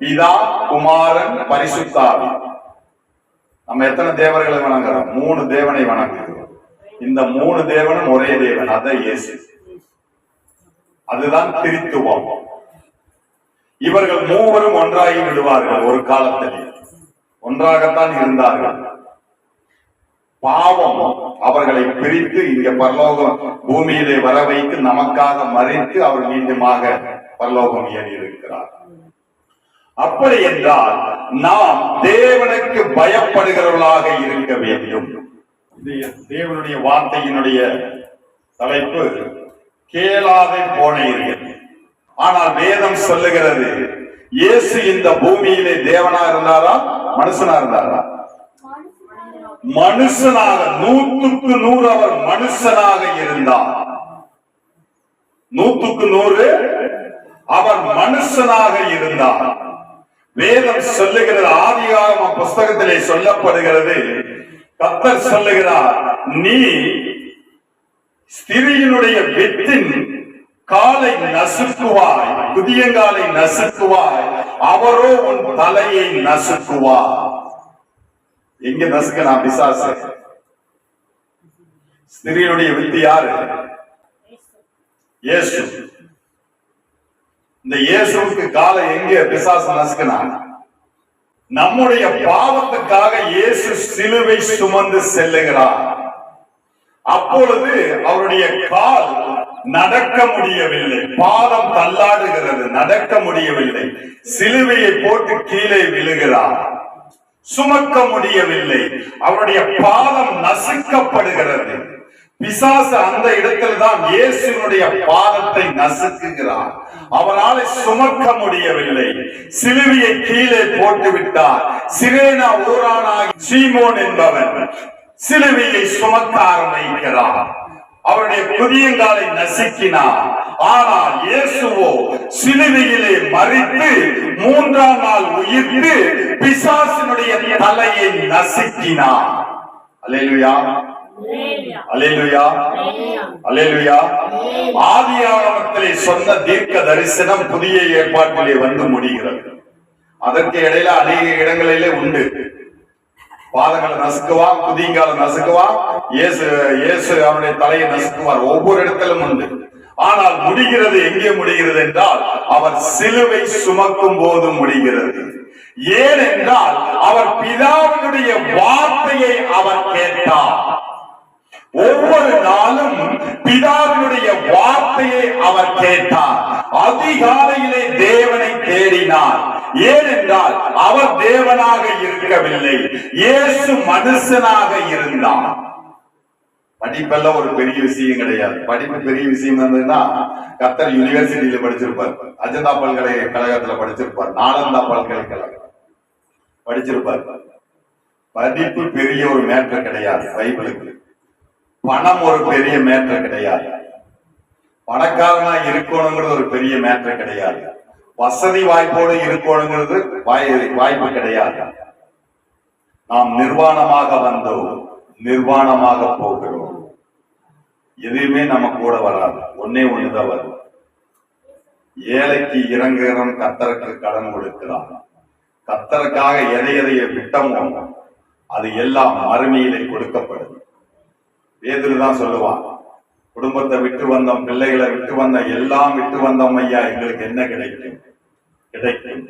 பிதா குமாரன் பரிசுத்தாவி. நம்ம எத்தனை தேவர்களை வணங்குறோம்? மூணு தேவனை வணங்குகிறோம். இந்த மூணு தேவனும் ஒரே தேவன் அதான் இயேசு. அதுதான் திருத்துவம் இவர்கள் மூவரும் ஒன்றாகி விடுவார்கள் ஒரு காலத்தில். ஒன்றாகத்தான் இருந்தார்கள். பாவம் அவர்களை பிரித்து இங்க பரலோகம் பூமியிலே வர வைத்து நமக்காக மறைத்து அவர் மீண்டுமாக பரலோகம் ஏறி இருக்கிறார் அப்படி என்றால் நாம் தேவனுக்கு பயப்படுகிறவர்களாக இருக்க வேண்டும். இது தேவனுடைய வார்த்தையினுடைய தலைப்பு. கேளாதே போனீர்கள். ஆனால் வேதம் சொல்லுகிறது இயேசு இந்த பூமியிலே தேவனா இருந்தாரா மனுஷனா இருந்தாரா? மனுஷனாக நூத்துக்கு நூறு அவர் மனுஷனாக இருந்தார். நூத்துக்கு நூறு அவர் மனுஷனாக இருந்தார். வேதம் சொல்லுகிறது ஆதிகாரம் புஸ்தகத்திலே சொல்லப்படுகிறது. கத்தர் சொல்லுகிறார் நீ ஸ்திரியினுடைய வெத்தின் காலை நசுக்குவாய் புதியங்காலை நசுக்குவாய் அவரோ உன் தலையை நசுக்குவார். எங்க நசுக்கனா பிசாசு? ஸ்திரியினுடைய வித்து யாரு? இயேசு. இந்த இயேசுவுக்கு காலை எங்க? பிசாசு நசுக்கனா நம்முடைய பாவத்துக்காக இயேசு சிலுவை சுமந்து செல்லுகிறார். அப்பொழுது அவருடைய கால் நடக்க முடியவில்லை. பாதம் தள்ளாடுகிறது நடக்க முடியவில்லை. சிலுவையை போட்டு கீழே விழுகிறார். சுமக்க முடியவில்லை. அவருடைய பாதம் நசுக்கப்படுகிறது. பிசாசு அந்த இடத்தில் தான் இயேசுனுடைய பாதத்தை நசுக்குகிறார். அவரால் சுமக்க முடியவில்லை. சிலுவையை கீழே போட்டு விட்டார் சிரேனா ஊரானாகி சீமோன் என்பவன் சிலுவையை சுமக்க ஆரம்பிக்கிறார். அவருடைய புதியங்காலை நசுக்கினார். ஆனால் இயேசுவோ சிலுவையிலே மறித்து மூன்றாம் நாள் உயிர்த்து பிசாசினுடைய தலையை நசுக்கினார். அல்லா அல்லேலூயா ஆதியாகமத்திலே சொன்ன தீர்க்க தரிசனம் புதிய ஏற்பாட்டிலே வந்து முடிகிறது. அதற்கு இடையில அநேக இடங்களிலே உண்டு. பாதங்களை நசுக்குவான் குதிங்கால நசுக்குவான் இயேசு இயேசு அவனுடைய தலையை நசுக்குவார். ஒவ்வொரு இடத்திலும் உண்டு. ஆனால் முடிகிறது எங்கே முடிகிறது என்றால் அவர் சிலுவை சுமக்கும் போது முடிகிறது. ஏனென்றால் அவர் பிதாவினுடைய வார்த்தையை அவர் கேட்டார். ஒவ்வொரு நாளும் பிதாவினுடைய வார்த்தையை அவர் கேட்டார். அதிகாலையிலே தேவனை தேடினார். ஏனென்றால் அவர் தேவனாக இருக்கவில்லை. இயேசு மனுஷனாக இருந்தார். படிப்பெல்லாம் ஒரு பெரிய விஷயம் கிடையாது. படிப்பு பெரிய விஷயம் இருந்ததுன்னா கத்தர் யூனிவர்சிட்டியில படிச்சிருப்பார். அஜந்தா பல்கலைக்கழகத்துல படிச்சிருப்பார். நாலந்தா பல்கலைக்கழகம் படிச்சிருப்பார். படிப்பு பெரிய ஒரு மேட்டர் கிடையாது. பைபிளுக்கு. பணம் ஒரு பெரிய மேட்டர் கிடையாது. பணக்காரனா இருக்கணுங்கிறது ஒரு பெரிய மேட்டர் கிடையாது. வசதி வாய்ப்போடு இருக்கணுங்கிறது வாய்- வாய்ப்பு கிடையாது. நாம் நிர்வாணமாக வந்தோம் நிர்வாணமாக போகிறோம். எதுவுமே நம்ம கூட வராது. ஒன்னே ஒண்ணுதான் வரும். ஏழைக்கு இறங்குகிறவன் கத்தருக்கு கடன் கொடுக்கிறான். கத்தருக்காக எதை எதையை விட்டமோ அது எல்லாம் மறுமையிலே கொடுக்கப்படுது பேதுரு தான் சொல்லுவான் குடும்பத்தை விட்டு வந்தோம் பிள்ளைகளை விட்டு வந்த எல்லாம் விட்டு வந்தோம் ஐயா எங்களுக்கு என்ன கிடைக்கும்? கிடைக்கும்.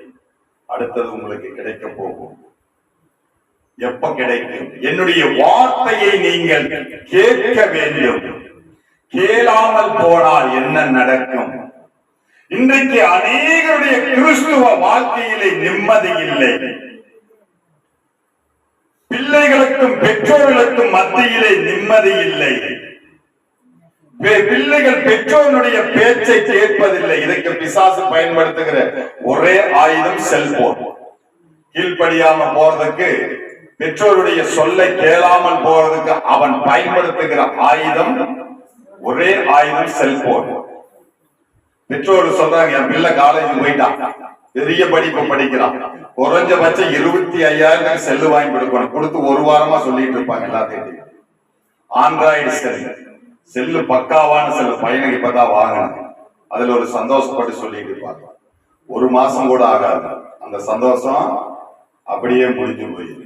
அடுத்தது உங்களுக்கு கிடைக்க போகும். எப்ப கிடைக்கும்? என்னுடைய வார்த்தையை நீங்கள் கேட்க வேண்டும். கேளாமல் போனால் என்ன நடக்கும்? இன்றைக்கு அநேகருடைய கிறிஸ்துவ வாழ்க்கையிலே நிம்மதி இல்லை. பிள்ளைகளுக்கும் பெற்றோர்களுக்கும் மத்தியிலே நிம்மதி இல்லை. பிள்ளைகள் பெற்றோருடைய பேச்சை கேட்பதில்லை. இதற்கு பிசாசு பயன்படுத்துகிற ஒரே ஆயுதம் செல்போன். கீழ்படியாம போறதுக்கு பெற்றோருடைய சொல்லை கேளாமல் போறதுக்கு அவன் பயன்படுத்துகிற ஆயுதம் ஒரே ஆயுதம் செல்போன். பெற்றோர் சொல்றாங்க என் பிள்ளை காலேஜ் போயிட்டான். பெரிய படிப்பு படிக்கிறான். குறைஞ்சபட்சம் இருபத்தி ஐயாயிரம் செல்லு வாங்கி கொடுக்கணும். கொடுத்து ஒரு வாரமா சொல்லிட்டு இருப்பாங்க எல்லாத்தையும். ஆண்ட்ராய்டு செல் செல்லு பக்காவான செல்லு. பையனுக்கு இப்பதான் வாங்கணும் அதுல ஒரு சந்தோஷப்பட்டு சொல்லிட்டு இருப்பாங்க. ஒரு மாசம் கூட ஆகாது. அந்த சந்தோஷம் அப்படியே முடிஞ்சு போயிருக்கு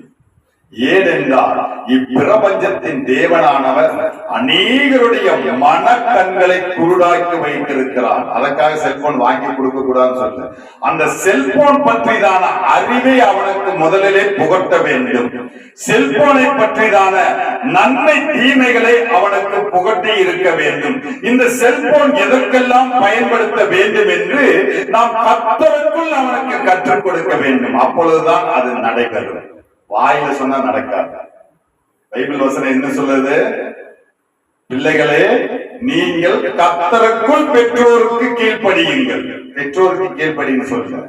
ஏனென்றால் இப்பிரபஞ்சத்தின் தேவனானவர் அநேகருடைய மனக்கண்களை குருடாக்கி வைத்திருக்கிறார். அதற்காக செல்போன் வாங்கி கொடுக்க கூடாதுன்னு சொல்ல அந்த செல்போன் பற்றிதான அறிவை அவனுக்கு முதலிலே புகட்ட வேண்டும். செல்போனை பற்றிதான நன்மை தீமைகளை அவனுக்கு புகட்டி இருக்க வேண்டும். இந்த செல்போன் எதற்கெல்லாம் பயன்படுத்த வேண்டும் என்று நாம் கத்தருக்குள் அவனுக்கு கற்றுக் கொடுக்க வேண்டும். அப்பொழுதுதான் அது நடைபெறும். வாயில சொன்னா நடக்காது. பைபிள் வசனம் என்ன சொல்லுது? பிள்ளைகளே நீங்கள் கத்தருக்குள் பெற்றோருக்கு கீழ்ப்படியுங்கள். பெற்றோருக்கு கீழ்ப்படின்னு சொல்லுங்க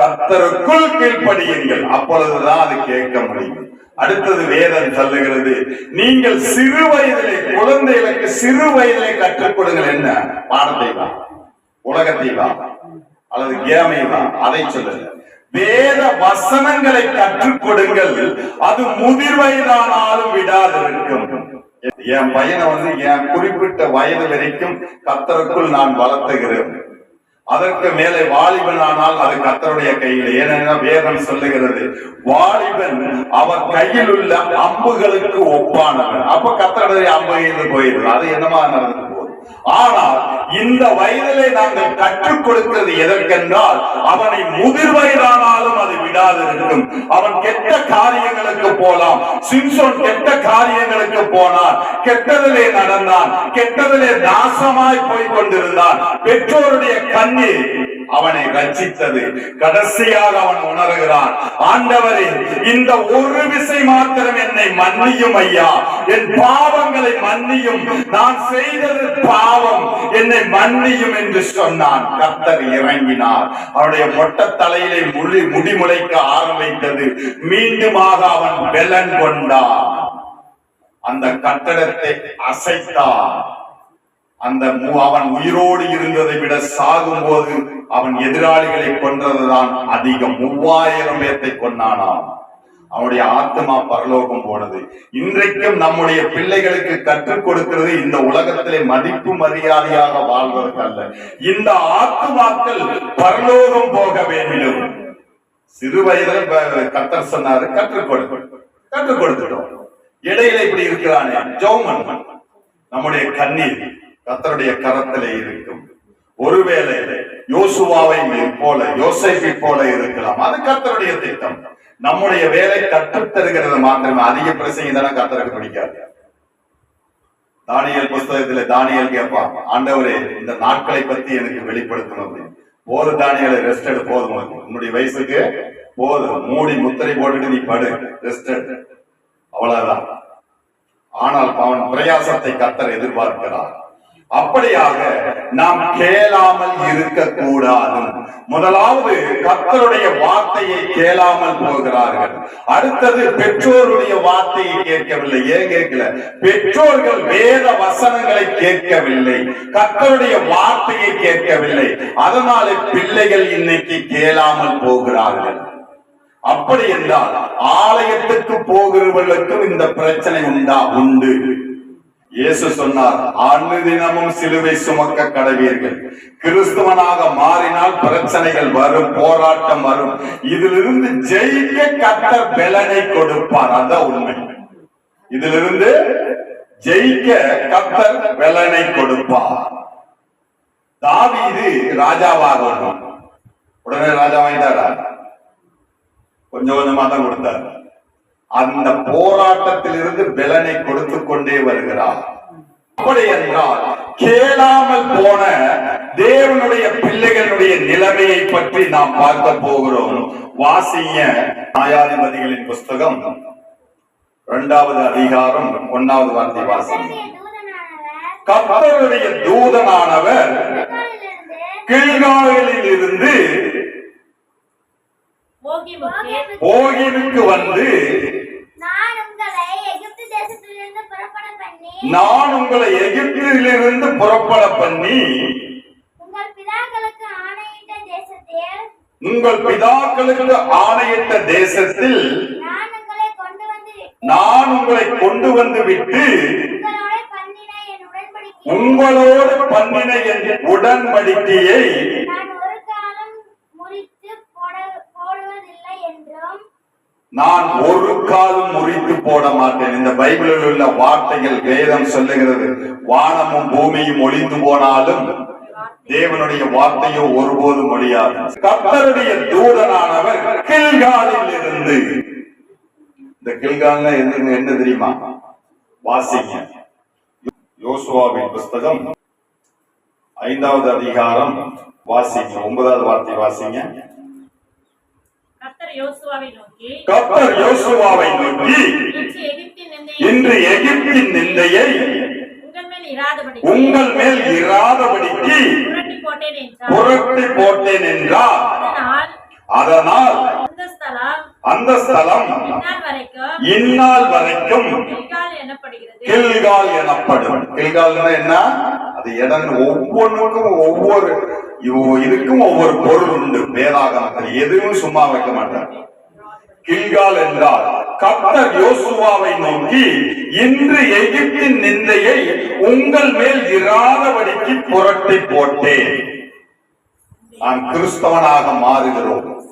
கத்தருக்குள் கீழ்ப்படியுங்கள். அப்பொழுதுதான் அது கேட்க முடியும். அடுத்தது வேதம் சொல்லுகிறது நீங்கள் சிறு வயதிலே குழந்தைகளுக்கு சிறு வயதிலே கற்றுக் கொடுங்கள். என்ன? பாடத்தை தான் உலகத்தை தான் அல்லது கேமை தான் அதை சொல்லுங்க வேத வசனங்களை கற்றுக் கொடுங்கள் அது முதிர் வயதானாலும் விடாதிருக்கும். என் பையனை வந்து என் குறிப்பிட்ட வயது வரைக்கும் கத்தருக்குள் நான் வளர்த்துகிறேன். அதற்கு மேலே வாலிபன் ஆனால் அது கத்தருடைய கையில் ஏனென்னா வேதம் சொல்லுகிறது வாலிபன் அவர் கையில் உள்ள அம்புகளுக்கு ஒப்பானவன். அப்ப கத்தருடைய அம்பு போயிடுது அது என்னமா நடந்தது? ஆனால் இந்த வயதிலே நாங்கள் கற்றுக் கொடுத்தது எதற்கென்றால் அவனை முதிர் வயதானாலும் அது விடாது இருக்கும் அவன் கெட்ட காரியங்களுக்கு போலாம். சிம்சோன் கெட்ட காரியங்களுக்கு போனான். கெட்டதிலே நடந்தான். கெட்டதிலே நாசமாய் போய் கொண்டிருந்தான். பெற்றோருடைய கண்ணீர் அவனை ரட்சித்தது. கடைசியாக அவன் உணர்கிறான் ஆண்டவரே இந்த ஒரு விசை மாத்திரம் என்னை மன்னியும் ஐயா. என் பாவங்களை மன்னியும். நான் செய்தது பாவம். என்னை மன்னியும் என்று சொன்னான். கர்த்தர் இறங்கினார். அவருடைய மொட்ட தலையிலே முடி முடிமுளைக்க ஆரம்பித்தது. மீண்டுமாக அவன் பெலன் கொண்டான். அந்த கட்டடத்தை அசைத்தான். அந்த மு- அவன் உயிரோடு இருந்ததை விட சாகும் போது அவன் எதிராளிகளை கொன்றதுதான் அதிகம் மூவாயிரம் பேர்த்தை கொண்டானாம் அவனுடைய ஆத்மா பரலோகம் போனது. இன்றைக்கும் நம்முடைய பிள்ளைகளுக்கு கற்றுக் கொடுக்கிறது இந்த உலகத்திலே மதிப்பு மரியாதையாக வாழ்வதற்கு அல்ல. இந்த ஆத்மாக்கள் பரலோகம் போக வேண்டும் சிறு வயதில் கத்தர் சொன்னாரு கற்றுக் கொடு. கற்றுக் கொடுத்துட்டோம். இடையில இப்படி இருக்கிறானே ஜோமன். நம்முடைய கண்ணீர். கத்தருடைய கரத்திலே இருக்கும். ஒருவேளை யோசுவாவை போல யோசைப்பை போல இருக்கலாம். அது கத்தருடைய திட்டம். நம்முடைய வேலை கற்றுத்தருகிறது மாத்திரமே அதிக பிரசங்க தானே கத்தருக்கு பிடிக்காது. தானியல் புஸ்தகத்துல தானியல் கேட்பான் ஆண்டவரே இந்த நாட்களை பத்தி எனக்கு வெளிப்படுத்தணும் அப்படின்னு போது தானியலை ரெஸ்ட் எடு போதும் உன்னுடைய வயசுக்கு போதும். மூடி முத்திரை போட்டுட்டு நீ படு ரெஸ்ட் எடு. அவ்வளவுதான். ஆனால் அவன் பிரயாசத்தை கத்தர் எதிர்பார்க்கிறான் அப்படியாக நாம் கேளாமல் இருக்கக்கூடாது. முதலாவது கத்தருடைய வார்த்தையை கேளாமல் போகிறார்கள். அடுத்தது பெற்றோருடைய வார்த்தையை கேட்கவில்லை. ஏன் கேட்கல? பெற்றோர்கள் வேத வசனங்களை கேட்கவில்லை. கத்தருடைய வார்த்தையை கேட்கவில்லை. அதனால பிள்ளைகள் இன்னைக்கு கேளாமல் போகிறார்கள். அப்படி என்றால் ஆலயத்துக்கு போகிறவர்களுக்கும் இந்த பிரச்சனை உண்டா? உண்டு. இயேசு சொன்னார் அனுதினமும் சிலுவை சுமக்க கடவீர்கள். கிறிஸ்துவனாக மாறினால் பிரச்சனைகள் வரும் போராட்டம் வரும். இதிலிருந்து ஜெயிக்க கட்ட பலனை கொடுப்பார் அதான் உண்மை. இதிலிருந்து ஜெயிக்க கத்தர் பலனை கொடுப்பார். தாவீது ராஜாவாக உடனே ராஜா வாய்ந்தாரா கொஞ்சம் கொஞ்சமா தான் கொடுத்தார். அந்த போராட்டத்திலிருந்து பலனை கொடுத்து கொண்டே வருகிறார். அப்படி என்றால் கேளாமல் போன தேவனுடைய பிள்ளைகளுடைய நிலைமையை பற்றி நாம் பார்க்க போகிறோம். வாசிய நியாயாதிபதிகளின் புஸ்தகம். இரண்டாவது அதிகாரம் ஒன்னாவது வார்த்தை வாசிங்க. கர்த்தருடைய தூதனானவர் கில்காலில் இருந்து ஓகினுக்கு வந்து நான் உங்களை எகிப்திலிருந்து புறப்பட பண்ணி உங்கள் பிதாக்களுக்கு ஆணையிட்ட தேசத்தில் நான் உங்களை கொண்டு வந்து விட்டு உங்களோடு பண்ணின என் உடன்படிக்கையை நான் ஒரு காலம் முறித்து போட மாட்டேன். இந்த பைபிளில் உள்ள வார்த்தைகள் வேதம் சொல்லுகிறது. வானமும் பூமியும் ஒளிந்து போனாலும் தேவனுடைய வார்த்தையோ ஒருபோதும் ஒழியாது. கத்தருடைய தூதனானவர் கில்காலில் இருந்து இந்த கில்கால்னா என்ன என்ன தெரியுமா? வாசிங்க. யோசுவாவின் புஸ்தகம் ஐந்தாவது அதிகாரம். வாசிங்க. ஒன்பதாவது வார்த்தை வாசிங்க. கர்த்தர் யோசுவாவை நோக்கி இன்று எகிப்தின் நிந்தையை உங்கள் மேல் இராதபடிக்கு புரட்டி போட்டேன் என்றார். அதனால் அந்த ஸ்தலம் இந்நாள் வரைக்கும் கில்கால் கில்கால் எனப்படும். கில்கால்னா என்ன? அது இடம் ஒவ்வொன்றுக்கும் ஒவ்வொரு இதுக்கும் ஒவ்வொரு பொருள் உண்டு. வேதாகமத்தில் எதுவும் சும்மா வைக்க மாட்டார். கில்கால் என்றால் கர்த்தர் யோசுவாவை நோக்கி இன்று எகிப்தின் நிந்தையை உங்கள் மேல் இராதபடிக்கு புரட்டி போட்டேன். நான் கிறிஸ்தவனாக மாறுகிறோம்.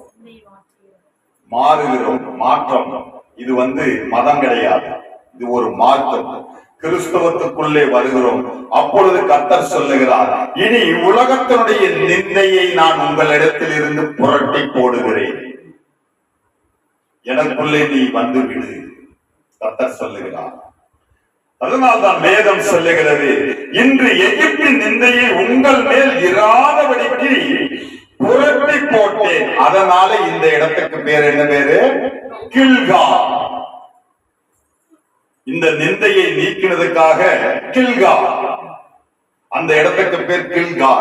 மாறுகிறோம். மாற்றம். இது வந்து மதம் கிடையாது. இது ஒரு மாற்றம். கிறிஸ்தவத்துக்குள்ளே வருகிறோம். அப்பொழுது கத்தர் சொல்லுகிறார் இனி உலகத்தினுடைய நிந்தையை நான் உங்களிடத்தில் இருந்து புரட்டி போடுகிறேன். எனக்குள்ளே நீ வந்து விடு கத்தர் சொல்லுகிறார். அதனால்தான் வேதம் சொல்லுகிறது இன்று எகிப்தின் நிந்தையை உங்கள் மேல் இராதபடிக்கு புரட்டி போட்டேன். அதனால இந்த இடத்துக்கு பேர் என்ன பேரு? கில்கா இந்த நிந்தையை நீக்கினதுக்காக கில்கா. அந்த இடத்துக்கு பேர் கில்கா.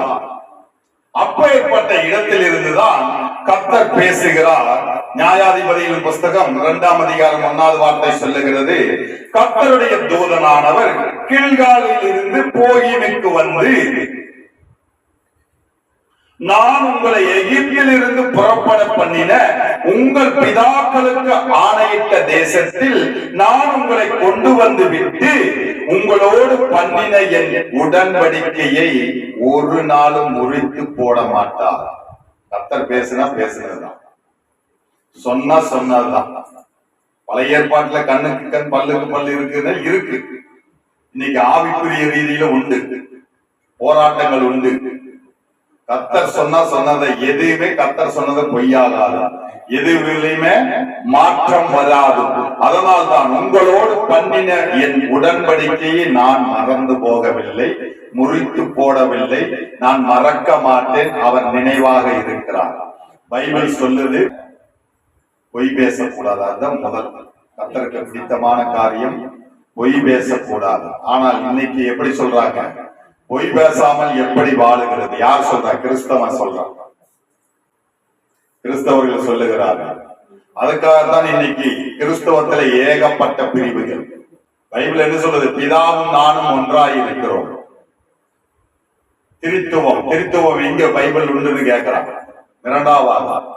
அப்பேற்பட்ட இடத்தில் இருந்துதான் கத்தர் பேசுகிறார். நியாயாதிபதியின் புஸ்தகம் இரண்டாம் அதிகாரம் ஒன்னாவது வார்த்தை சொல்லுகிறது கர்த்தருடைய தூதனானவர் கில்காலில் இருந்து போகினுக்கு வந்து நான் உங்களை எகிப்தில் இருந்து புறப்பட பண்ணின உங்கள் பிதாக்களுக்கு ஆணையிட்ட தேசத்தில் நான் உங்களை கொண்டு வந்து விட்டு உங்களோடு பண்ணின என் உடன்படிக்கையை ஒரு நாளும் முறித்து போட மாட்டார். கத்தர் பேசுனா பேசுனதுதான். சொன்னா சொன்னதுதான் பழைய ஏற்பாட்டுல கண்ணுக்கு கண் பல்லுக்கு பல்லு இருக்குன்னு இருக்கு. இன்னைக்கு ஆவிக்குரிய ரீதியில உண்டு. போராட்டங்கள் உண்டு. கத்தர் சொன்னா சொன்னதை எதுவுமே கத்தர் சொன்னதை பொய்யாகாது. எதுவிலையுமே மாற்றம் வராது. அதனால் தான் உங்களோடு பண்ணின என் உடன்படிக்கையை நான் மறந்து போகவில்லை முறித்து போடவில்லை நான் மறக்க மாட்டேன் அவர் நினைவாக இருக்கிறார். பைபிள் சொல்லுது பொய் பேசக்கூடாது. அதுதான் முதல். கத்தருக்கு பிடித்தமான காரியம் பொய் பேசக்கூடாது. ஆனால் இன்னைக்கு எப்படி சொல்றாங்க? பொய் பேசாமல் எப்படி வாழுகிறது? யார் சொல்றா? கிறிஸ்தவன் சொல்றான் கிறிஸ்தவர்கள் சொல்லுகிறார்கள். அதுக்காகத்தான் இன்னைக்கு கிறிஸ்தவத்துல ஏகப்பட்ட பிரிவுகள். பைபிள் என்ன சொல்றது பிதாவும் நானும் ஒன்றாய் இருக்கிறோம் திருத்துவம் திருத்துவம் எங்க பைபிள் உண்டுன்னு கேட்கிறாங்க இரண்டாவது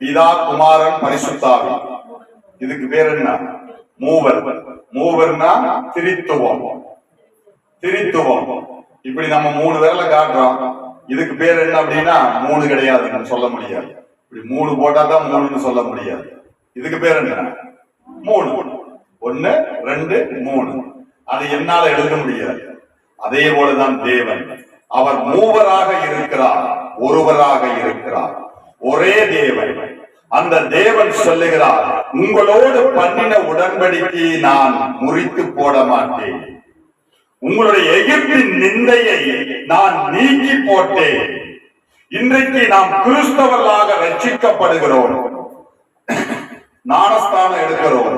பிதா குமாரன் பரிசுத்தாவி. இதுக்கு பேர் என்ன? மூவர். மூவர்னா திரித்துவம். திரித்துவம். இப்படி நம்ம மூணு பேர்ல காட்டுறோம். இதுக்கு பேர் என்ன அப்படின்னா மூணு கிடையாதுன்னு சொல்ல முடியாது. இப்படி மூணு போட்டா தான் மூணுன்னு சொல்ல முடியாது. இதுக்கு பேர் என்ன? மூணு. ஒன்னு ரெண்டு மூணு. அது என்னால எழுத முடியாது. அதே போலதான் தேவன். அவர் மூவராக இருக்கிறார் ஒருவராக இருக்கிறார். ஒரே தேவன். அந்த தேவன் சொல்லுகிறார் உங்களோடு பண்ணின உடன்படிக்கையை நான் முறித்து போட மாட்டேன். உங்களுடைய எகிப்தின் நிந்தையை நான் நீக்கி போட்டேன். இன்றைக்கு நாம் கிறிஸ்தவர்களாக ரட்சிக்கப்படுகிறோம். ஞானஸ்தானம் எடுக்கிறோம்.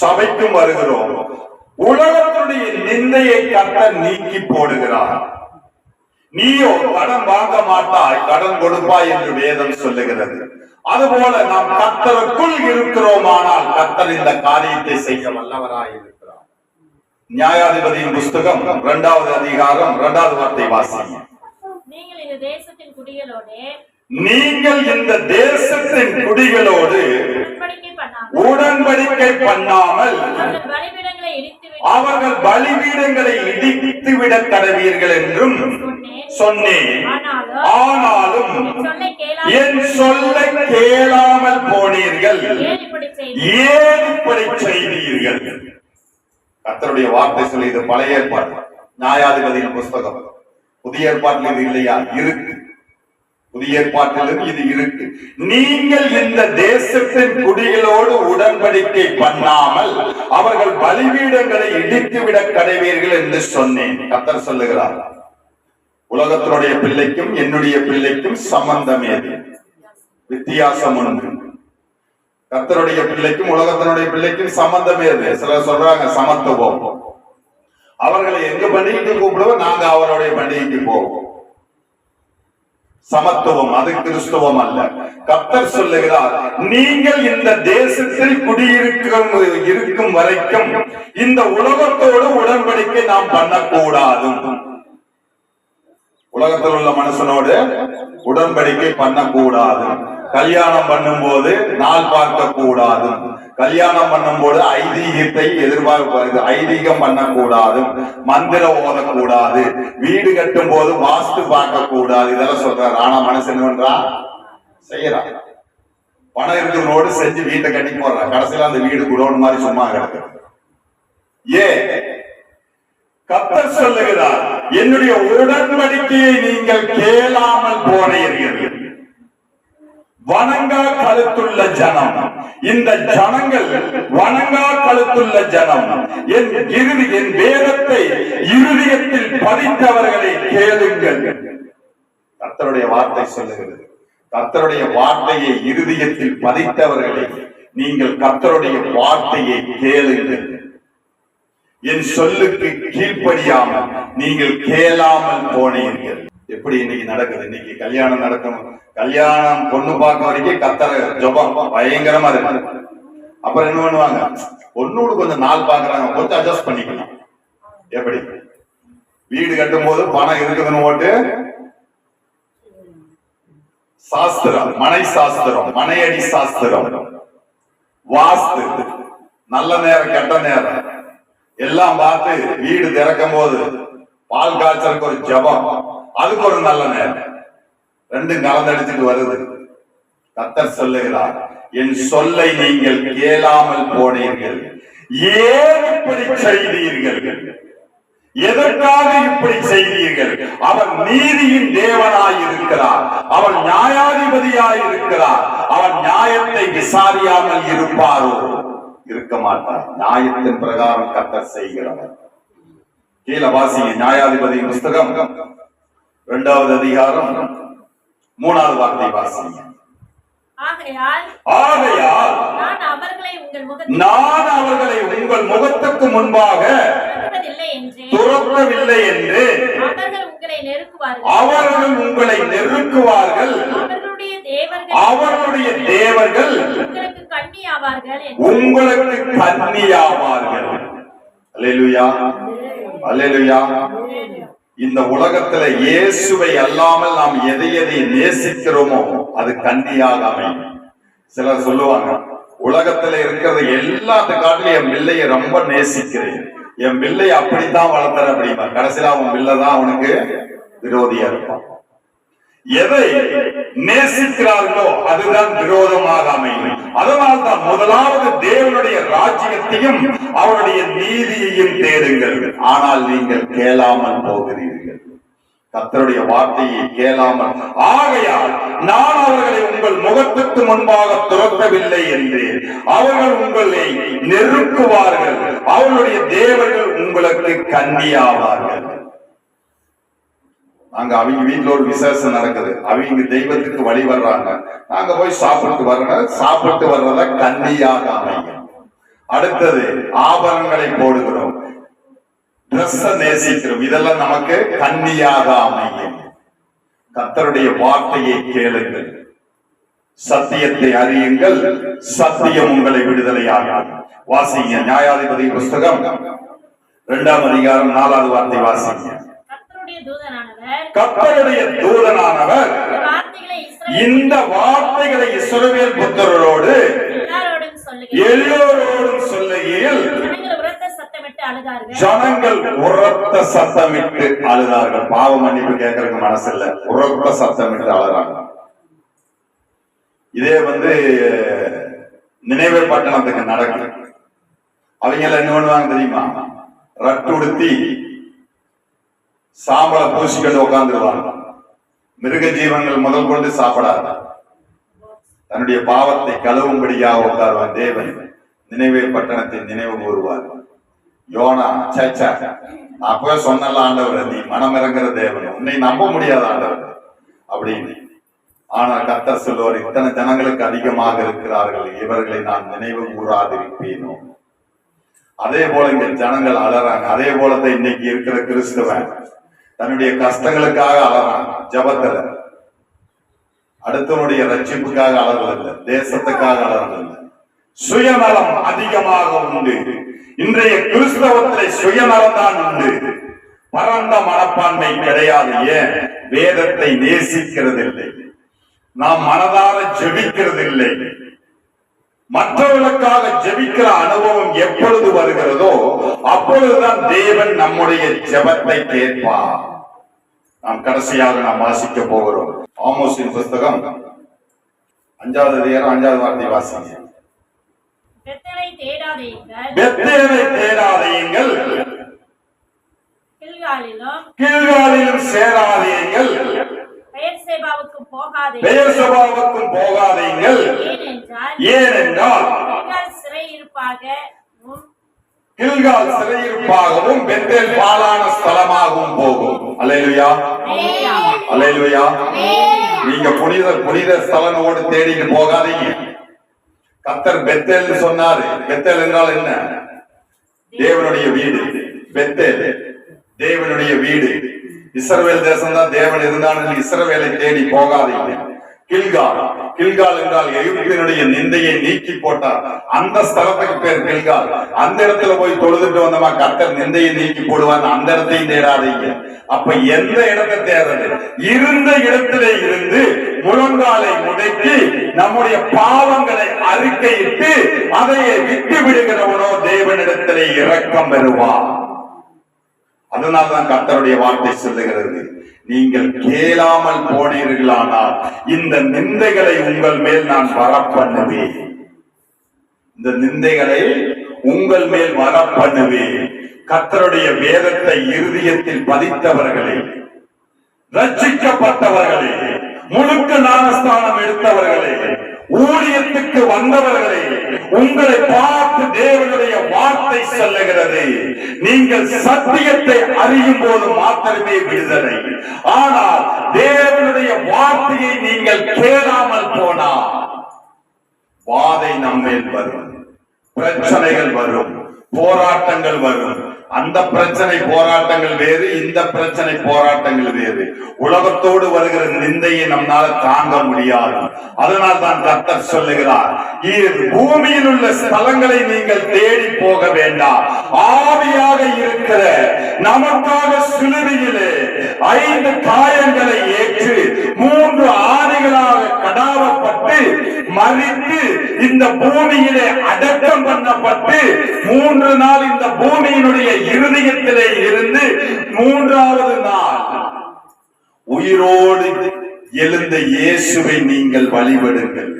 சபைக்கும் வருகிறோம். உலகத்துடைய நிந்தையை கட்ட நீக்கி போடுகிறார். நீயோ கடன் வாங்க மாட்டாய் கடன் கொடுப்பாய் என்று வேதம் சொல்லுகிறது. அதுபோல நாம் கத்தருக்குள் இருக்கிறோமானால் கத்தர் இந்த காரியத்தை செய்ய வல்லவராய் நியாயாதிபதியின் புஸ்தகம் இரண்டாவது அதிகாரம் இரண்டாவது வார்த்தை வாசிங்க நீங்கள் இந்த தேசத்தின் குடிகளோடு நீங்கள் இந்த தேசத்தின் குடிகளோடு உடன்படிக்கை பண்ணாமல் அவர்கள் பலிபீடங்களை இடித்து விட கடவீர்கள் என்றும் சொன்னேன். ஆனாலும் என் சொல்லை கேளாமல் போனீர்கள்? ஏன் இப்படி செய்தீர்கள்? கத்தருடைய வார்த்தை சொல்லி இது பழைய ஏற்பாடு நியாயாதிபதியின் புஸ்தகம். புதிய ஏற்பாட்டில் இது இல்லையா? இருக்கு. புதிய ஏற்பாட்டிலும் இது இருக்கு. நீங்கள் இந்த தேசத்தின் குடிகளோடு உடன்படிக்கை பண்ணாமல் அவர்கள் பலிபீடங்களை இடித்து விட கடைவீர்கள் என்று சொன்னேன். கத்தர் சொல்லுகிறார் உலகத்தினுடைய பிள்ளைக்கும் என்னுடைய பிள்ளைக்கும் சம்பந்தம் ஏது? வித்தியாசம் ஒன்று. கத்தருடைய பிள்ளைக்கும் உலகத்தினுடைய பிள்ளைக்கும் சம்பந்தமே ஏது சிலர் சொல்றாங்க சமத்துவம். அவர்களை எங்க பண்டிகைக்கு கூப்பிடுவோம் நாங்க அவருடைய பண்டிகைக்கு போவோம். சமத்துவம் அது கிறிஸ்துவம் அல்ல. கர்த்தர் சொல்லுகிறார் நீங்கள் இந்த தேசத்தில் குடியிருக்கிற இருக்கும் வரைக்கும் இந்த உலகத்தோடு உடன்படிக்கை நாம் பண்ணக்கூடாது. உலகத்தில் உள்ள மனுஷனோடு உடன்படிக்கை பண்ணக்கூடாது. கல்யாணம் பண்ணும்போது நாள் பார்க்க கூடாது கல்யாணம் பண்ணும்போது ஐதீகத்தை எதிர்பார்ப்பது ஐதீகம் பண்ணக்கூடாது. மந்திரம் ஓதக்கூடாது. வீடு கட்டும் போது வாஸ்து பார்க்க கூடாது இதெல்லாம் சொல்றாரு. ஆனா மனுஷன் பண்றா? செய்யறான் பணம் இருக்கிறவனோடு செஞ்சு வீட்டை கட்டி போடுறான் கடைசியில அந்த வீடு குடோன் மாதிரி சும்மா கிடக்கு. ஏன் கப்பர் சொல்லுகிறார் என்னுடைய உடன்படிக்கையை நீங்கள் கேளாமல் போனீர்கள். வணங்கா கழுத்துள்ள ஜனம். இந்த ஜனங்கள் வணங்கா கழுத்துள்ள ஜனம். என் இறுதி என் வேதத்தை இருதயத்தில் பதித்தவர்களை கேளுங்கள். கர்த்தருடைய வார்த்தை சொல்லுகிறது. கர்த்தருடைய வார்த்தையை இருதயத்தில் பதித்தவர்களை நீங்கள் கர்த்தருடைய வார்த்தையை கேளுங்கள். என் சொல்லுக்கு கீழ்ப்படியாமல் நீங்கள் கேளாமல் போனீர்கள். எப்படி இன்னைக்கு நடக்குது? இன்னைக்கு கல்யாணம் நடக்கும். கல்யாணம் பொண்ணு பார்க்க வரைக்கும் கத்தர ஜபம். பயங்கரமா இருக்கு. அப்புறம் என்ன பண்ணுவாங்க? பொண்ணோடு கொஞ்சம் நாள் பாக்குறாங்க கொஞ்சம் அட்ஜஸ்ட் பண்ணிக்கலாம். எப்படி? வீடு கட்டும் போது பணம் இருக்குதுன்னு போட்டு சாஸ்திரம். மனை சாஸ்திரம். மனையடி சாஸ்திரம். வாஸ்து. நல்ல நேரம் கெட்ட நேரம். எல்லாம் பார்த்து வீடு திறக்கும் போது பால் காய்ச்சலுக்கு ஒரு ஜபம். அதுக்கு ஒரு நல்ல நேரம். ரெண்டும் கலந்தடிச்சுட்டு வருது. கத்தர் சொல்லுகிறார் என் சொல்லை நீங்கள் கேளாமல் போனீர்கள். ஏன் இப்படி செய்தீர்கள்? எதற்காக இப்படி செய்தீர்கள்? அவர் நீதியின் தேவனாய் இருக்கிறார். அவர் நியாயாதிபதியாய் இருக்கிறார். அவர் நியாயத்தை விசாரியாமல் இருப்பாரோ? இருக்க மாட்டார். நியாயத்தின் பிரகாரம் கத்தர் செய்கிறவர். கீழ வாசிங்க நியாயாதிபதி புஸ்தகம். இரண்டாவது அதிகாரம் மூணாவது வார்த்தை வாசிங்க. ஆகையால் நான் அவர்களை உங்கள் முகத்துக்கு முன்பாக துரத்துவதில்லை என்றே அவர்கள் உங்களை நெருக்குவார்கள். அவர்களுடைய தேவர்கள் உங்களுக்கு கண்ணி ஆவார்கள் என்று இந்த உலகத்துல இயேசுவை அல்லாமல் நாம் எதை எதை நேசிக்கிறோமோ அது கன்னியாக அமையும். சிலர் சொல்லுவாங்க உலகத்துல இருக்கிறது எல்லாத்துக்காட்டிலும் என் பிள்ளைய ரொம்ப நேசிக்கிறேன். என் பிள்ளை அப்படித்தான் வளர்த்துற அப்படிமா கடைசியில அவன் பிள்ளைதான் அவனுக்கு விரோதியா இருப்பான். எதை நேசிக்கிறார்களோ அதுதான் விரோதமாக அமையும். அதனால் தான் முதலாவது தேவனுடைய ராஜ்யத்தையும் அவருடைய நீதியையும் தேடுங்கள். ஆனால் நீங்கள் கேளாமல் போகிறீர்கள். கத்தருடைய வார்த்தையை கேளாமல். ஆகையால் நான் அவர்களை உங்கள் முகத்துக்கு முன்பாக துரத்தவில்லை என்று அவர்கள் உங்களை நெருக்குவார்கள். அவர்களுடைய தேவர்கள் உங்களுக்கு கண்ணியாவார்கள் அங்க அவங்க வீட்டுல ஒரு விசேஷம் நடக்குது. அவங்க தெய்வத்துக்கு வழி வர்றாங்க. நாங்க போய் சாப்பிட்டு வர்றோம். சாப்பிட்டு வர்றத கன்னியாக அமையும். அடுத்தது ஆபரணங்களை போடுகிறோம். Dress நேசிக்கிறோம். இதெல்லாம் நமக்கு கன்னியாக அமையும். கத்தருடைய வார்த்தையை கேளுங்கள். சத்தியத்தை அறியுங்கள். சத்தியம் உங்களை விடுதலையாகும் வாசிங்க. நியாயாதிபதி புஸ்தகம் இரண்டாம் அதிகாரம் நாலாவது வார்த்தை வாசிங்க. கர்த்தருடைய தூதனானவர். இந்த வார்த்தைகளை இஸ்ரவேல் புத்தரோடு எல்லாரோடும் சொல்லுகையில் ஜனங்கள் உரத்த சத்தமிட்டு அழுதார்கள். பாவ மன்னிப்பு கேட்கறதுக்கு மனசு இல்ல உரத்த சத்தமிட்டு அழுறாங்க இதே வந்து நினைவு பட்டணத்துக்கு நடக்குது. அவங்க எல்லாம் என்ன பண்ணுவாங்க தெரியுமா? ரட்டு உடுத்தி சாம்பலை பூசிக்கிட்டு உட்காந்துருவாங்க மிருக ஜீவன்கள் முதல் கொண்டு சாப்பிடாது. தன்னுடைய பாவத்தை கழுவும்படியாக உட்காருவான் தேவன். நினைவே பட்டணத்தை நினைவு கூறுவார். யோனா சேச்சா நான் அப்பவே சொன்னல ஆண்டவர் நீ மனம் இறங்குற தேவன். உன்னை நம்ப முடியாத ஆண்டவர். அப்படின்னு. ஆனா கர்த்தர் சொல்லுவார் இத்தனை ஜனங்களுக்கு அதிகமாக இருக்கிறார்கள். இவர்களை நான் நினைவு கூறாதிருப்பேனோ. அதே போல இங்க ஜனங்கள் அலறாங்க. அதே போலதான் இன்னைக்கு இருக்கிற கிறிஸ்தவன். தன்னுடைய கஷ்டங்களுக்காக அலறான் ஜபத்துல. அடுத்தவனுடைய ரட்சிப்புக்காக அலறதில்லை தேசத்துக்காக அலறதில்லை சுயநலம் அதிகமாக உண்டு. இன்றைய கிறிஸ்தவத்திலே சுயநலம் தான் உண்டு. பரந்த மனப்பான்மை கிடையாது. ஏன்? வேதத்தை நேசிக்கிறதில்லை. நாம் மனதார ஜெபிக்கிறதில்லை. மற்றவர்களுக்காக ஜெபிக்கிற அனுபவம் எப்பொழுது வருகிறதோ அப்பொழுதுதான் தேவன் நம்முடைய ஜெபத்தை கேட்பார். நாம் கடைசியாக நாம் வாசிக்க போகிறோம். ஆமோஸின் புஸ்தகம் அஞ்சாவது அதிகாரம் அஞ்சாவது வார்த்தை வாசிங்க. பெத்தனை தேடாதீங்கள் கீழ்காலிலும் சேராதீங்கள் பெயர் சபாவுக்கும் போகாதீங்கள் ஏனென்றால் சிறையிருப்பாக கில்கால் சிறையிருப்பாகவும் பெத்தேல் பாலான ஸ்தலமாகவும் போகும். அல்லேலுயா. அல்லேலுயா. நீங்க புனித புனித ஸ்தலனோடு தேடிட்டு போகாதீங்க. கத்தர் பெத்தேல் சொன்னாரு. பெத்தேல் என்றால் என்ன? தேவனுடைய வீடு. பெத்தேல். தேவனுடைய வீடு. இஸ்ரவேல் தேசம் தான் தேவன் இருந்தாலும் இஸ்ரவேலை தேடி போகாதீங்க. கில்கால். கில்கால் என்றால் எகிப்தினுடைய நிந்தையை நீக்கி போட்டார். அந்த ஸ்தலத்துக்கு பேர் கில்கால். அந்த இடத்துல போய் தொழுதுட்டு வந்தமா கத்தர் நிந்தையை நீக்கி போடுவார் அந்த இடத்தையும் தேடாதீங்க. அப்ப எந்த இடத்தை தேடுறது? இருந்த இடத்திலே இருந்து முழங்காலை முடக்கி நம்முடைய பாவங்களை அறிக்கையிட்டு அதையே விட்டு விடுகிறவனோ தேவனிடத்திலே இரக்கம் பெறுவான் அதனால்தான் கத்தருடைய வார்த்தை சொல்லுகிறது. நீங்கள் கேளாமல் போனீர்களானால் இந்த நிந்தைகளை உங்கள் மேல் நான் வரப்பண்ணுவேன். இந்த நிந்தைகளை உங்கள் மேல் வரப்பண்ணுவேன். கத்தருடைய வேதத்தை இருதயத்தில் பதித்தவர்களே ரட்சிக்கப்பட்டவர்களே முழுக்க ஞானஸ்தானம் எடுத்தவர்களே ஊழியத்துக்கு வந்தவர்களே உங்களை பார்த்து சொல்லுகிறது. நீங்கள் சத்தியத்தை அறியும் போது மாத்திரமே விடுதலை. ஆனால் தேவனுடைய வார்த்தையை நீங்கள் கேளாமல் போனால் வாதை நம்மேல் வரும். பிரச்சனைகள் வரும். போராட்டங்கள் வரும். அந்த பிரச்சனை போராட்டங்கள் வேறு இந்த பிரச்சனை போராட்டங்கள் வேறு. உலகத்தோடு வருகிற நிந்தையை நம்மால் தாங்க முடியாது. அதனால் தான் கத்தர் சொல்லுகிறார் பூமியில் உள்ள ஸ்தலங்களை நீங்கள் தேடி போக வேண்டாம். ஆவியாக இருக்கிற நமக்காக சிலுவையிலே ஐந்து காயங்களை ஏற்று மூன்று ஆணிகளாக கடாவப்பட்டு மறித்து இந்த பூமியிலே அடக்கம் பண்ணப்பட்டு மூன்று நாள் இந்த பூமியினுடைய இருதயத்திலே இருந்து மூன்றாவது நாள். உயிரோடு எழுந்த இயேசுவை நீங்கள் வழிபடுங்கள்.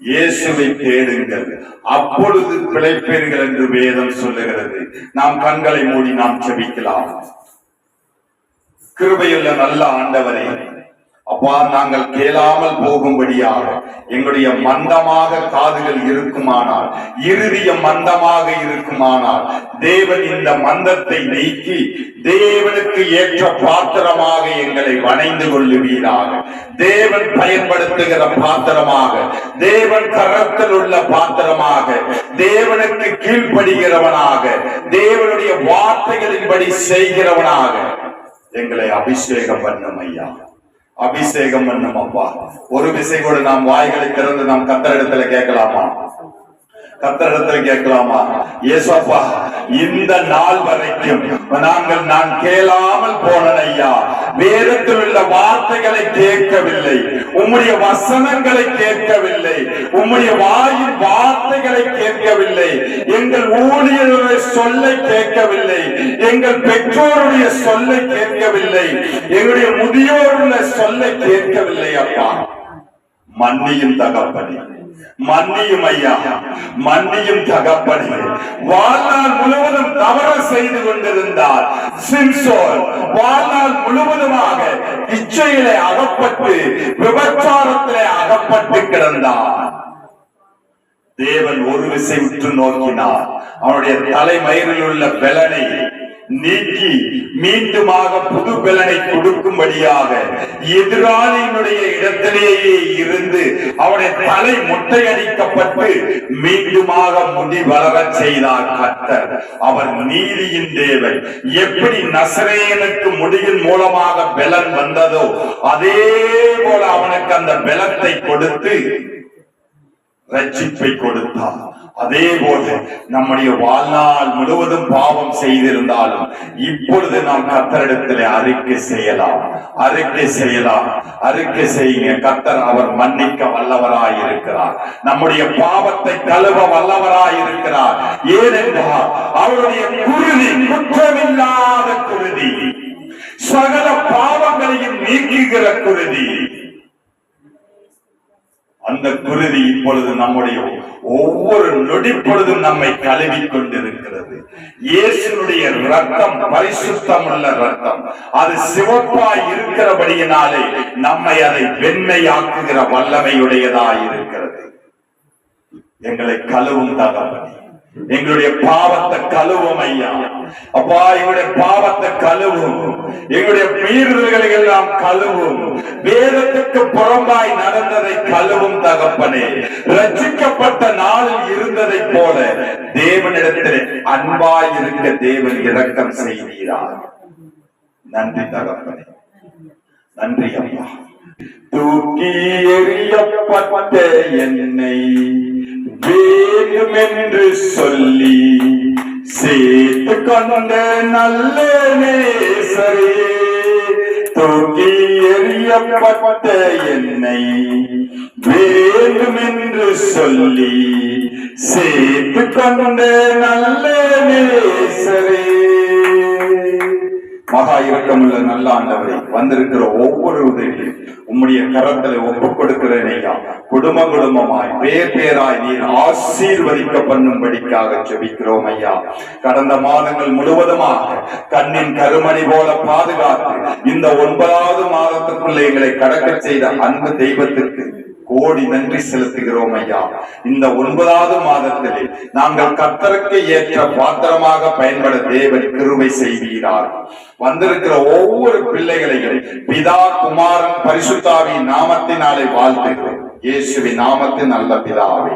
இயேசுவை தேடுங்கள். அப்பொழுது பிழைப்பீர்கள் என்று வேதம் சொல்லுகிறது. நாம் கண்களை மூடி நாம் செபிக்கலாம் கிருபையுள்ள நல்ல ஆண்டவரே அப்பா நாங்கள் கேளாமல் போகும்படியாக எங்களுடைய மந்தமாக காதுகள் இருக்குமானால் இறுதிய மந்தமாக இருக்குமானால் தேவன் இந்த மந்தத்தை நீக்கி தேவனுக்கு ஏற்ற பாத்திரமாக எங்களை வணைந்து கொள்ளுவீராக. தேவன் பயன்படுத்துகிற பாத்திரமாக தேவன் கரத்தில் உள்ள பாத்திரமாக தேவனுக்கு கீழ்ப்படுகிறவனாக தேவனுடைய வார்த்தைகளின்படி செய்கிறவனாக எங்களை அபிஷேகம் பண்ணும் ஐயா. அபிஷேகம் பண்ணும் அப்பா ஒரு விசை கூட நாம் வாய்களை திறந்து நாம் கத்தரிடத்துல கேட்கலாமா? கத்தரிடத்துல கேட்கலாமா? ஏசப்பா இந்த நாள் வரைக்கும் நாங்கள் நான் கேளாமல் போனேன் ஐயா. வேதத்தில் உள்ள வார்த்தைகளை கேட்கவில்லை. உம்முடைய வசனங்களை கேட்கவில்லை. உம்முடைய வாயின் வார்த்தைகளை கேட்கவில்லை. எங்கள் ஊழியருடைய சொல்லை கேட்கவில்லை. எங்கள் பெற்றோருடைய சொல்லை கேட்கவில்லை. எங்களுடைய முதியோருடைய சொல்லை கேட்கவில்லை அப்பா. மன்னியும் தகப்பனே. மன்னியும் ஐயா. மன்னியும் தகப்பனே. வாழ்நாள் முழுவதும் தவறு செய்து கொண்டிருந்தார் சிம்சோன் வாழ்நாள் முழுவதுமாக இச்சையிலே அகப்பட்டு விபச்சாரத்திலே அகப்பட்டு கிடந்தார். தேவன் ஒரு விசை உற்று நோக்கினார். அவனுடைய தலைமயிரில் உள்ள பெலனை நீக்கி மீண்டுமாக புது பலனை கொடுக்கும்படியாக எதிராளியினுடைய இடத்திலேயே இருந்து அவனுடைய தலை முட்டையடிக்கப்பட்டு மீண்டுமாக முடி வளர செய்தார் கத்தர் அவர் நீதியின் தேவன். எப்படி நசரேனுக்கு முடியின் மூலமாக பெலன் வந்ததோ அதே போல அவனுக்கு அந்த பெலத்தை கொடுத்து ரட்சிப்பை கொடுத்தார். அதே போது நம்முடைய வாழ்நாள் முழுவதும் பாவம் செய்திருந்தாலும் இப்பொழுது நாம் கத்தரிடத்தில் அறிக்கை செய்யலாம். அறிக்கை செய்யலாம். அறிக்கை செய்யுங்க. கத்தர் அவர் மன்னிக்க வல்லவராய் இருக்கிறார் நம்முடைய பாவத்தை கழுவ வல்லவராய் இருக்கிறார் ஏனென்றால் அவருடைய குருதி குற்றமில்லாத குருதி. சகல பாவங்களையும் நீக்குகிற குருதி. அந்த குருதி இப்பொழுது நம்முடைய ஒவ்வொரு நொடி நம்மை கழுவி கொண்டிருக்கிறது இயேசுனுடைய ரத்தம் பரிசுத்தம் உள்ள ரத்தம் அது சிவப்பாய் இருக்கிறபடியினாலே நம்மை அதை வெண்மையாக்குகிற வல்லமையுடையதாய் இருக்கிறது. எங்களை கழுவும் தகவல் எங்களுடைய பாவத்தை கழுவும் ஐயா. அப்பா எங்களுடைய பாவத்தை கழுவும். எங்களுடைய மீறுதல்களை எல்லாம் கழுவும். வேதத்துக்கு புறம்பாய் நடந்ததை கழுவும் தகப்பனே. ரச்சிக்கப்பட்ட நாளில் இருந்ததை போல தேவனிடத்தில் அன்பாய் இருக்க தேவன் இரக்கம் செய்கிறார் நன்றி தகப்பனே. நன்றி ஐயா தூக்கி எறியப்பட்ட என்னை வேண்டுமென்று சொல்லி சேர்த்து கொண்ட நல்ல நேசரே தூக்கி எறியப்பட்ட என்னை வேண்டுமென்று சொல்லி சேர்த்து கொண்ட நல்ல நேசரே. மகா இரக்கமுள்ள நல்ல ஆண்டவரை வந்திருக்கிற ஒவ்வொரு உதவியும் உம்முடைய கரத்தில் ஒப்புக் கொடுக்கிறேன் ஐயா. குடும்ப குடும்பமாய் பேர் பேராய் நீர் ஆசீர்வதிக்க பண்ணும்படிக்காக ஜெபிக்கிறோம் ஐயா. கடந்த மாதங்கள் முழுவதுமாக கண்ணின் கருமணி போல பாதுகாத்து இந்த ஒன்பதாவது மாதத்துக்குள்ள எங்களை கடக்க செய்த அன்பு தெய்வத்திற்கு கோடி நன்றி செலுத்துகிறோம் ஐயா. இந்த ஒன்பதாவது மாதத்திலே நாங்கள் கத்தருக்கு ஏற்ற பாத்திரமாக பயன்பட தேவன் கிருவை செய்வீரார். வந்திருக்கிற ஒவ்வொரு பிள்ளைகளையும் பிதா குமாரன் பரிசுத்தாவின் நாமத்தினாலே வாழ்த்துகிறோம். இயேசுவின் நாமத்தின் நல்ல பிதாவே.